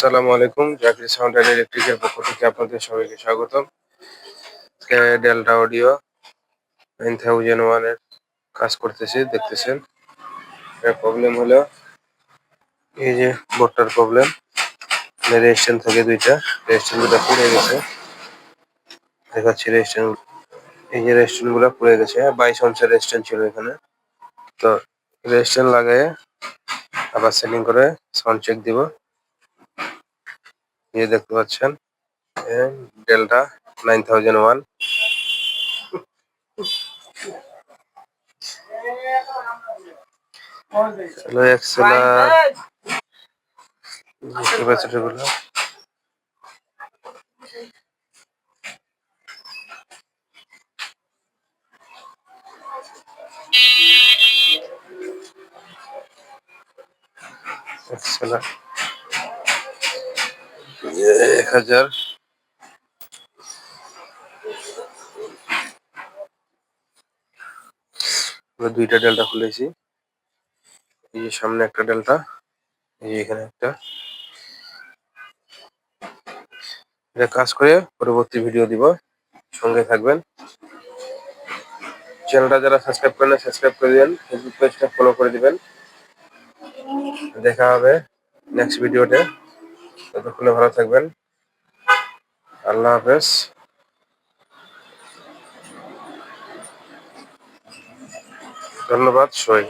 আসসালামু আলাইকুম, Zakir sound and ইলেকট্রিকের পক্ষ থেকে আপনাদের সবাইকে স্বাগতম। ডেল্টা অডিও নাইন থাউজেন্ড ওয়ানের কাজ করতেছি, দেখতেছেন। এর প্রবলেম হলো, এই যে বোর্ডটার প্রবলেম রেজিস্ট্যান্ট থাকে দুইটা রেজিস্ট্যান্ট দুটা পুড়ে গেছে। দেখাচ্ছি রেজিস্ট্যান্ট এই যে রেজিস্ট্যান্টগুলো পুড়ে গেছে, বাইশ অংশের রেজিস্ট্যান্ট ছিল এখানে। তো রেজিস্ট্যান্ট লাগায়ে আবার সেটিং করে সাউন্ড চেক দিব। এই যে দেখতে পাচ্ছেন delta nine thousand one. Capacity গুলো এক্সেলার। এক হাজার। আমরা দুইটা ডেল্টা খুলেছি। এই যে সামনে একটা ডেল্টা, এই এখানে একটা। এটা কাজ করে পরবর্তী ভিডিও দিব। সঙ্গে থাকবেন। চ্যানেলটা যারা সাবস্ক্রাইব করেন সাবস্ক্রাইব করে দিবেন। ফেসবুক পেজটা ফলো করে দিবেন। দেখা হবে নেক্সট ভিডিওতে। ততক্ষণে ভালো থাকবেন। আল্লাহ হাফেজ। ধন্যবাদ সবাই